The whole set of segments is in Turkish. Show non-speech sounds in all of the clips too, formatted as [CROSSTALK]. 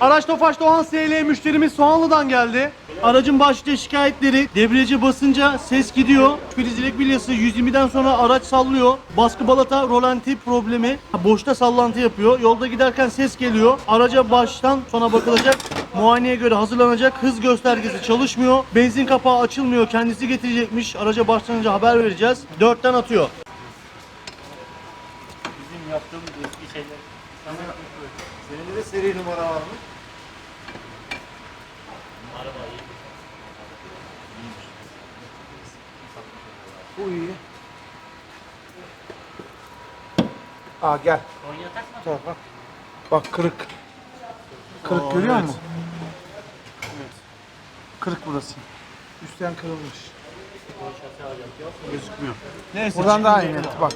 Araç Tofaş Doğan SL müşterimiz Soğanlı'dan geldi. Aracın başlıca şikayetleri debriyajı basınca ses gidiyor. Prizilek bilyası 120'den sonra araç sallıyor. Baskı balata rolanti problemi. Boşta sallantı yapıyor. Yolda giderken ses geliyor. Araca baştan sona bakılacak. Muayeneye göre hazırlanacak. Hız göstergesi çalışmıyor. Benzin kapağı açılmıyor. Kendisi getirecekmiş. Araca başlanınca haber vereceğiz. 4'ten atıyor. Bizim yaptığımız eski şeyler. Senin de seri numara var mı? Araba iyi. Bu iyi. Aa gel. Konya takma. Bak bak. Bak kırık. Kırık Aa, görüyor evet. musun? Kırık burası. Üstten kırılmış. Gözükmüyor. Neyse. Buradan daha iyi net bak.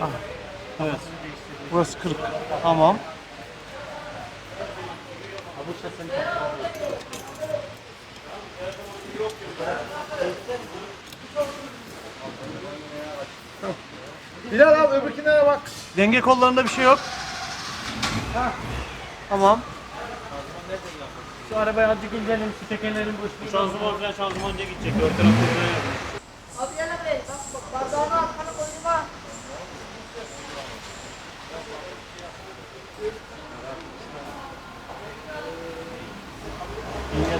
Ah, Evet. burası kırık. Tamam. Ha bu şaseni Bilal abi öbürkine bak. Denge kollarında bir şey yok. Tamam. Şu arabayı azıcık inceleyelim. Şu tekerlerin boşluğu. Şanzıman falan şanzıman önce gidecek. Ön tarafta böyle yapmış. Abi gel abi. Bak bak bardağını arkana koyma.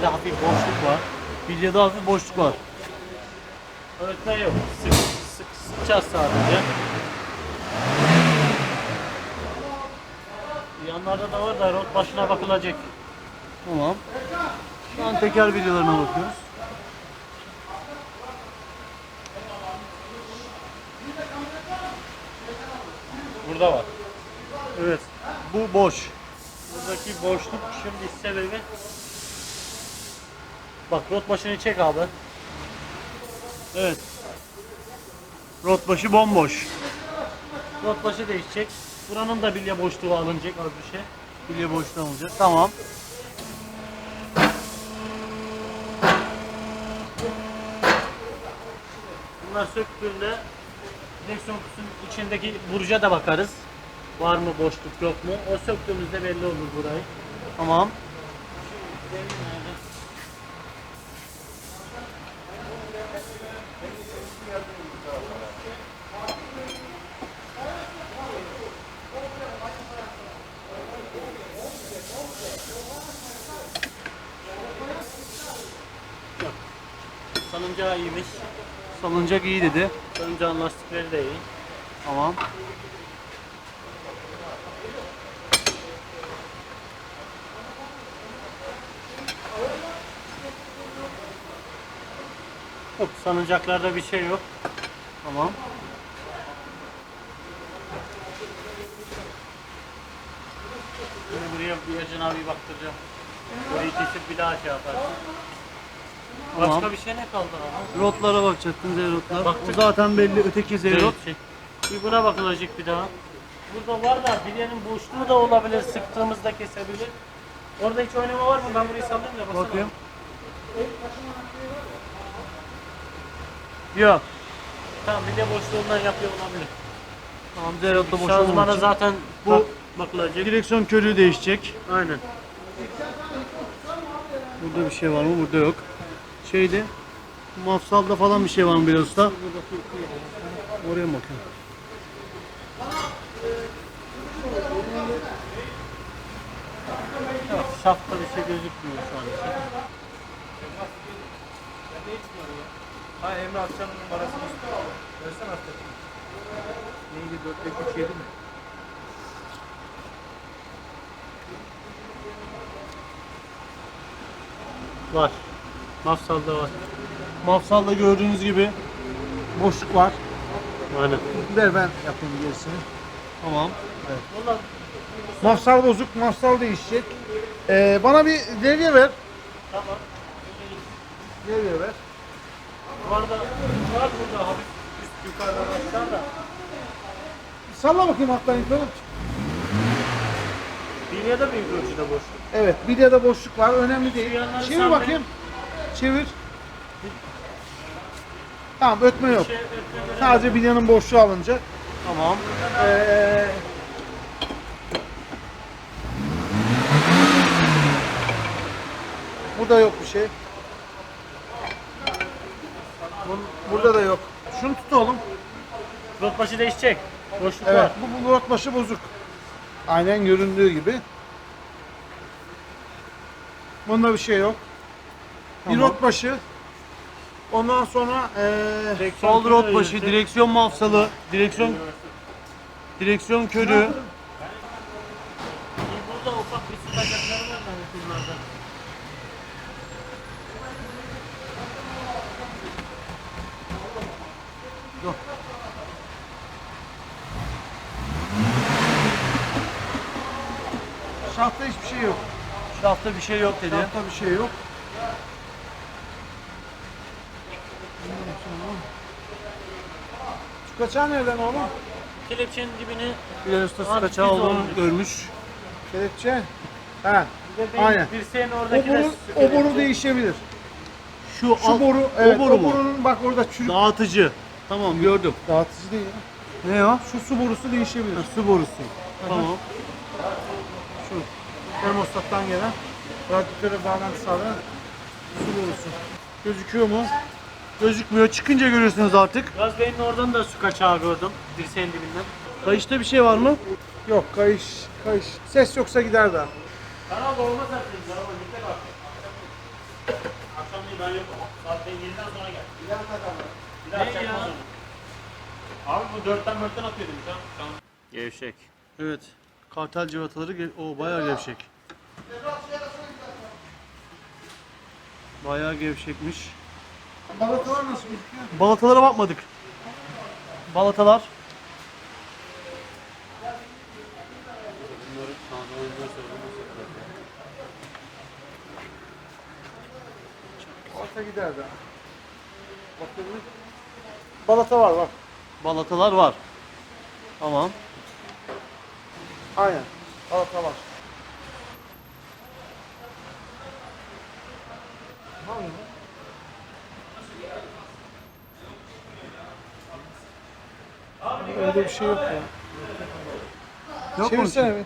Bilyede hafif boşluk var. Bilyede hafif boşluk var. Öğretme yok. Sık sık sıkacağız sadece. Yanlarda da var da rot başına bakılacak. Tamam. Şu an teker bilyalarına bakıyoruz. Burada var. Evet. Bu boş. Buradaki boşluk şimdi sebebi Bak rot başını çek abi. Evet. Rot başı bomboş. Rot başı değişecek. Buranın da bilye boşluğu alınacak az bir şey. Bilye boşluğu olacak. Tamam. Bunlar söktüğünde direksiyon kutusunun içindeki burca da bakarız. Var mı boşluk yok mu? O söktüğümüzde belli olur burayı. Tamam. Salıncağı iyiymiş. Salıncak iyi dedi. Salıncağın lastikleri de iyi. Tamam. Yok salıncaklarda bir şey yok. Tamam. Şimdi buraya bir Ercan abi baktıracağım. Burayı kesip bir daha şey yaparız. Tamam. Başka bir şey ne kaldı abi? Rotlara bakacaktın zeyrotlar. Baktık. O zaten belli. Öteki zeyrot. Şey. Bir buna bakılacak bir daha. Burada var da bilyenin boşluğu da olabilir. Sıktığımızda kesebilir. Orada hiç oynama var mı? Ben burayı sallayayım da basana. Bakayım. Yok. Tamam bilye boşluğundan yapıyor olabilir. Tamam zeyrotla boş Şanzımana zaten Bu- bu bakılacak. Direksiyon körüğü değişecek. Aynen. Burada bir şey var mı? Burada yok. Şeydi. Mafsalda falan bir şey var mı biraz usta? Oraya mı bakıyorum? Yok, şafta bir şey gözükmüyor şu an için. Ha Emre Akçan'ın numarasını Versene artık. Neydi 4 3 7 mi? Var. Mafsalda var. Mafsalda gördüğünüz gibi Boşluk var. Aynen. Ver ben yapayım gerisini. tamam. Valla Mafsal bozuk, mafsal değişecek. Ee, bana bir levye ver. tamam. Levye ver. Bu arada var burada hafif üst yukarıdan aşağı da. Salla bakayım alttan yukarı. Bilyede mi ölçüde boşluk? Evet, bilyada boşluk var. Önemli değil. sen bakayım. Çevir. Tamam, ötme yok. Sadece bilyanın boşluğu alınacak. Tamam. Ee, Burada yok bir şey. Bun- Burada da yok. Şunu tut oğlum. Rot başı değişecek. Boşluk Evet, var. bu, bu rot başı bozuk. Aynen göründüğü gibi. Bunda bir şey yok. Bir Tamam. rot başı. Ondan sonra eee Sol rot başı, direksiyon mafsalı, direksiyon direksiyon körü. Burada ufak bir sıkacakları var da bunlarda. şafta hiçbir şey yok. Şafta bir şey yok dedi. Şafta bir şey yok. Kaçağı nereden oğlum? Kelepçenin dibini Bilal Usta Abi, kaçağı biz olduğunu görmüş. Kelepçe. He. bir de benim Aynen. dirseğin O oradaki boru, o boru değişebilir. Şu, Şu alt- boru, evet, o o, boru mu? borunun bak orada çürük. Dağıtıcı. Tamam gördüm. Dağıtıcı değil ya. Ne o? Şu su borusu değişebilir. Ha, su borusu. Tamam. Şu termostattan gelen radyatöre bağlantı sağlayan su borusu. Gözüküyor mu? Gözükmüyor. Çıkınca görürsünüz artık. Gaz beynin oradan da su kaçağı gördüm. Dirseğin dibinden. Kayışta bir şey var mı? Yok kayış, kayış. Ses yoksa gider daha. Kanal dolma satayım. Araba gitti bak. Akşamleyin ben yokum. Saat 7'den sonra gel. Bir daha çakma sonra. Abi bu 4'ten 4'ten atıyor demiş ha. Gevşek. Evet. Kartel civataları ge- o bayağı gevşek. Bayağı gevşekmiş. Balatalar nasıl gözüküyor? Balatalara bakmadık. Balatalar. Balata gider daha. Bakın. Balata var bak. Balatalar var. Tamam. Aynen. Balata var. Tamam Öyle bir şey yok ya. Yok? Çevirsene bir.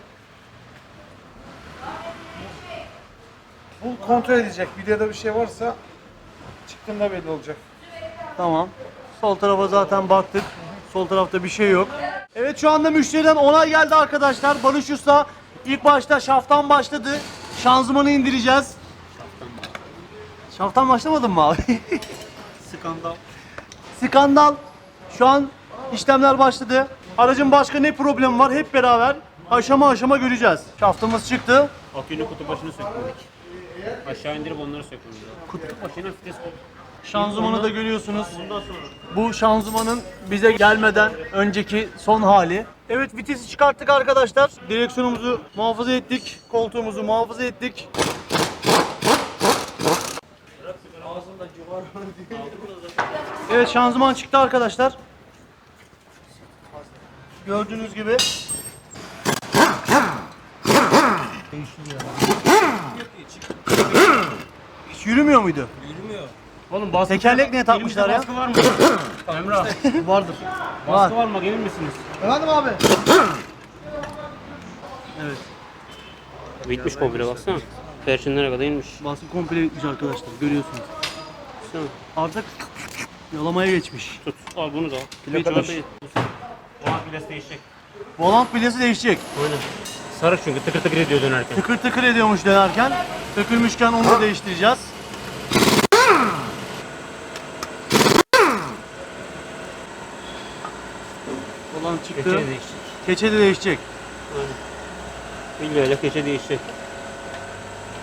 Bu kontrol edecek. Videoda bir şey varsa çıktığında belli olacak. Tamam. Sol tarafa zaten baktık. Sol tarafta bir şey yok. Evet şu anda müşteriden onay geldi arkadaşlar. Barış Usta ilk başta şaftan başladı. Şanzımanı indireceğiz. Şaftan başlamadın mı abi? [LAUGHS] Skandal. Skandal. Şu an işlemler başladı. Aracın başka ne problemi var hep beraber aşama aşama göreceğiz. Şaftımız çıktı. Akünün kutu başını sökmedik. Aşağı indirip onları lazım. Kutu başına vites koy. Şanzımanı da görüyorsunuz. Bu şanzımanın bize gelmeden önceki son hali. Evet vitesi çıkarttık arkadaşlar. Direksiyonumuzu muhafaza ettik. Koltuğumuzu muhafaza ettik. Evet şanzıman çıktı arkadaşlar. Gördüğünüz gibi. Hiç yürümüyor muydu? Oğlum baskı Tekerlek niye takmışlar ya? Baskı var mı? [LAUGHS] Emrah. [LAUGHS] Vardır. Baskı var mı? Gelir misiniz? Efendim abi. Evet. Bitmiş komple baksana. Perçinlere kadar inmiş. Baskı komple bitmiş arkadaşlar. Görüyorsunuz. Baksana. Artık yalamaya geçmiş. Tut. Al bunu da al. Boğaz bilesi değişecek. Volant bilyası değişecek. Aynen. Sarık çünkü tıkır tıkır ediyor dönerken. Tıkır tıkır ediyormuş dönerken. Tökülmüşken onu da değiştireceğiz. Volant çıktı. Keçe değişecek. Keçe de değişecek. Bilyayla keçe değişecek.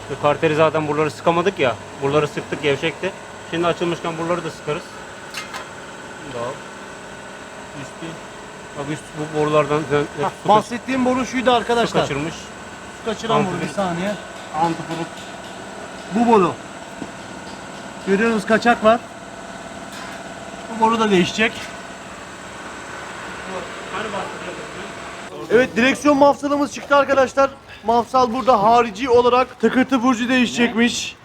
Şu karteri zaten buraları sıkamadık ya. Buraları sıktık gevşekti. Şimdi açılmışken buraları da sıkarız. Bunu da al. Üstü. Bak üst bu borulardan dön, hep Hah, su, kaç- bahsettiğim boru şuydu su arkadaşlar. kaçırmış. Su kaçıran boru bir Antifriz. saniye. Antipuluk. Bu boru. Görüyorsunuz kaçak var. Bu boru da değişecek. Evet direksiyon mafsalımız çıktı arkadaşlar. Mafsal burada harici olarak tıkırtı burcu değişecekmiş.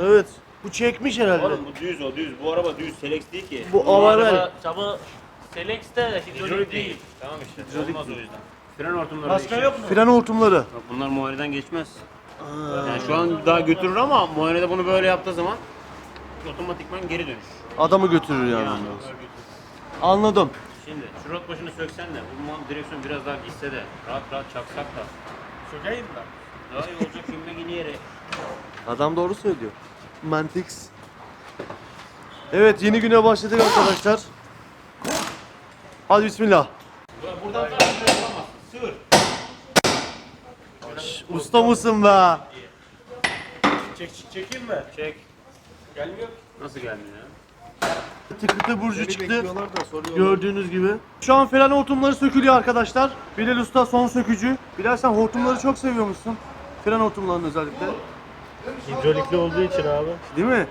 Evet. Bu çekmiş herhalde. Oğlum bu düz o düz. Bu araba düz. Selex değil ki. Bu avarel. Çaba Selex de hidrolik değil. Tamam işte. Olmaz o yüzden. Fren hortumları Başka yok mu? Fren hortumları. Bak bunlar muayeneden geçmez. Yani şu an daha götürür ama muayenede bunu böyle yaptığı zaman otomatikman geri dönüş. Adamı götürür yani. Yani ondan böyle sonra. götürür. Anladım. Şimdi şu rot başını söksen de bu direksiyon biraz daha gitse de rahat rahat çaksak da Sökeyim mi? daha iyi olacak filmde yeni yere. Adam doğru söylüyor. Mantix. Evet yeni güne başladık arkadaşlar. Hadi bismillah. Buradan. Sığır. Usta mısın be? Çek, çekeyim mi? Çek. Gelmiyor. Nasıl gelmiyor ya? Tıkıtı burcu Beni çıktı. bekliyorlar da soruyorlar. Gördüğünüz gibi. Şu an fren hortumları sökülüyor arkadaşlar. Bilal Usta son sökücü. Bilal sen hortumları çok seviyormuşsun. Fren hortumlarını özellikle. Hidrolikli olduğu için abi. Değil mi?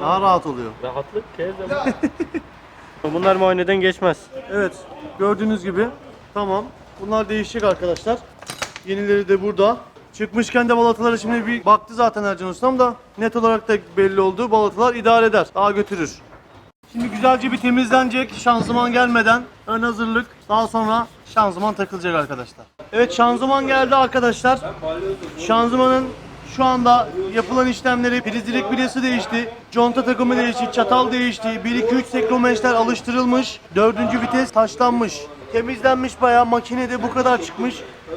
Daha rahat oluyor. Rahatlık kez ama. [LAUGHS] Bunlar muayeneden geçmez. Evet. Gördüğünüz gibi. Tamam. Bunlar değişecek arkadaşlar. Yenileri de burada. Çıkmışken de balatalara şimdi bir baktı zaten Ercan Ustam da net olarak da belli oldu. Balatalar idare eder. Daha götürür. Şimdi güzelce bir temizlenecek şanzıman gelmeden ön hazırlık. Daha sonra şanzıman takılacak arkadaşlar. Evet şanzıman geldi arkadaşlar. Şanzımanın şu anda yapılan işlemleri priz direk bilyası değişti. Conta takımı değişti, çatal değişti. 1-2-3 sekromençler alıştırılmış. Dördüncü vites taşlanmış. Temizlenmiş bayağı makinede bu kadar çıkmış.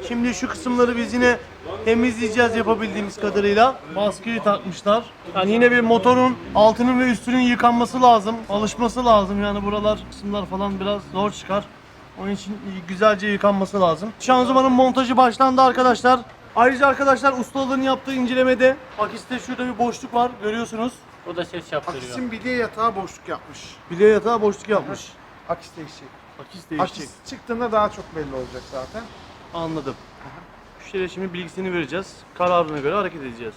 Şimdi şu kısımları biz yine temizleyeceğiz yapabildiğimiz kadarıyla. Baskıyı takmışlar. Yani yine bir motorun altının ve üstünün yıkanması lazım. Alışması lazım yani buralar kısımlar falan biraz zor çıkar. Onun için güzelce yıkanması lazım. Şanzımanın montajı başlandı arkadaşlar. Ayrıca arkadaşlar ustaların yaptığı incelemede akiste şurada bir boşluk var görüyorsunuz. O da ses yaptırıyor. Akisin bilye yatağı boşluk yapmış. Bilye yatağı boşluk yapmış. Akis değişecek. Akis değişecek. Akis çıktığında daha çok belli olacak zaten. Anladım. Müşteriye şimdi bilgisini vereceğiz. Kararına göre hareket edeceğiz.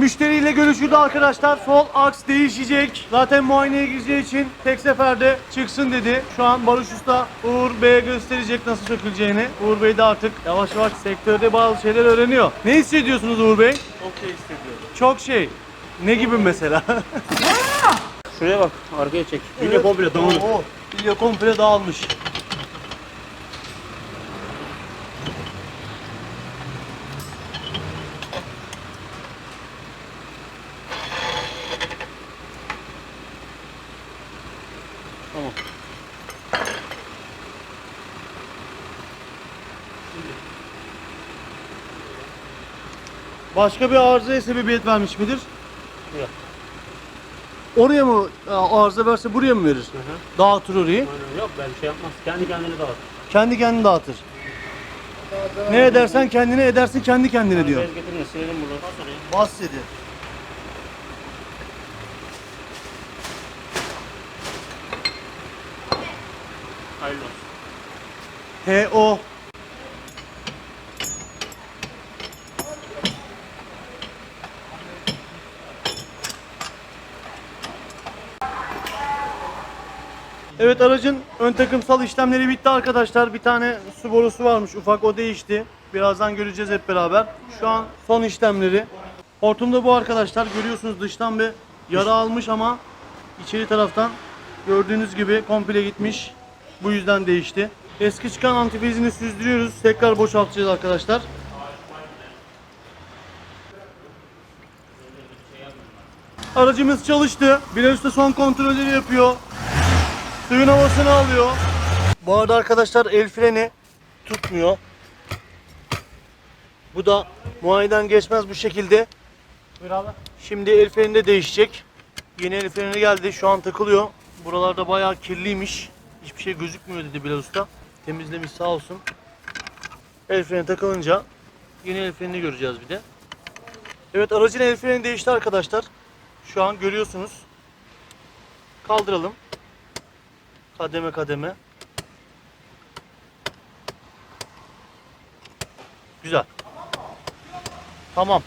Müşteriyle görüşüldü arkadaşlar. Sol aks değişecek. Zaten muayeneye gireceği için tek seferde çıksın dedi. Şu an Barış Usta Uğur Bey'e gösterecek nasıl söküleceğini. Uğur Bey de artık yavaş yavaş sektörde bazı şeyler öğreniyor. Ne hissediyorsunuz Uğur Bey? Çok şey hissediyorum. Çok şey. Ne gibi mesela? [LAUGHS] Şuraya bak arkaya çek. Bilye komple dağınık. Oo, bilye komple dağılmış. Tamam. Başka bir arızaya sebebiyet vermiş midir? Yok. Oraya mı e, arıza verse buraya mı verir? Dağıtır orayı. Aynen. Yok ben şey yapmaz. Kendi kendine dağıt. Kendi kendini dağıtır. Ne edersen kendine edersin kendi kendine diyor. Bez getirin de silelim oraya. Bas dedi. Hayırlı olsun. H-O. Evet aracın ön takımsal işlemleri bitti arkadaşlar. Bir tane su borusu varmış ufak o değişti. Birazdan göreceğiz hep beraber. Şu an son işlemleri. Hortumda bu arkadaşlar. Görüyorsunuz dıştan bir yara almış ama içeri taraftan gördüğünüz gibi komple gitmiş. Bu yüzden değişti. Eski çıkan antifrizini süzdürüyoruz. Tekrar boşaltacağız arkadaşlar. Aracımız çalıştı. Bilal Usta son kontrolleri yapıyor. Suyun havasını alıyor. Bu arada arkadaşlar el freni tutmuyor. Bu da muayeneden geçmez bu şekilde. Şimdi el freni de değişecek. Yeni el freni geldi. Şu an takılıyor. Buralarda bayağı kirliymiş. Hiçbir şey gözükmüyor dedi Bilal Usta. Temizlemiş sağ olsun. El freni takılınca yeni el frenini göreceğiz bir de. Evet aracın el freni değişti arkadaşlar. Şu an görüyorsunuz. Kaldıralım. Kademe kademe. Güzel. Tamam.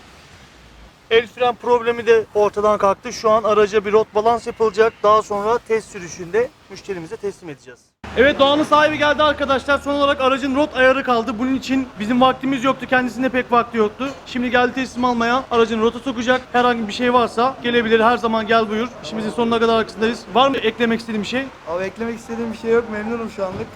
El fren problemi de ortadan kalktı. Şu an araca bir rot balans yapılacak. Daha sonra test sürüşünde müşterimize teslim edeceğiz. Evet Doğan'ın sahibi geldi arkadaşlar. Son olarak aracın rot ayarı kaldı. Bunun için bizim vaktimiz yoktu. Kendisinde pek vakti yoktu. Şimdi geldi teslim almaya. Aracın rota sokacak. Herhangi bir şey varsa gelebilir. Her zaman gel buyur. İşimizin sonuna kadar arkasındayız. Var mı eklemek istediğin bir şey? Abi eklemek istediğim bir şey yok. Memnunum şu anlık.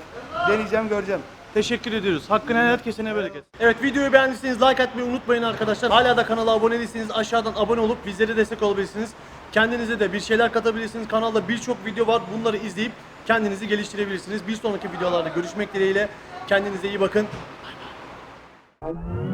Deneyeceğim göreceğim. Teşekkür ediyoruz. Hakkını helal kesene bereket. Evet videoyu beğendiyseniz like atmayı unutmayın arkadaşlar. Hala da kanala abone değilseniz aşağıdan abone olup bizlere destek olabilirsiniz. Kendinize de bir şeyler katabilirsiniz. Kanalda birçok video var. Bunları izleyip kendinizi geliştirebilirsiniz. Bir sonraki videolarda görüşmek dileğiyle. Kendinize iyi bakın. Bay bay.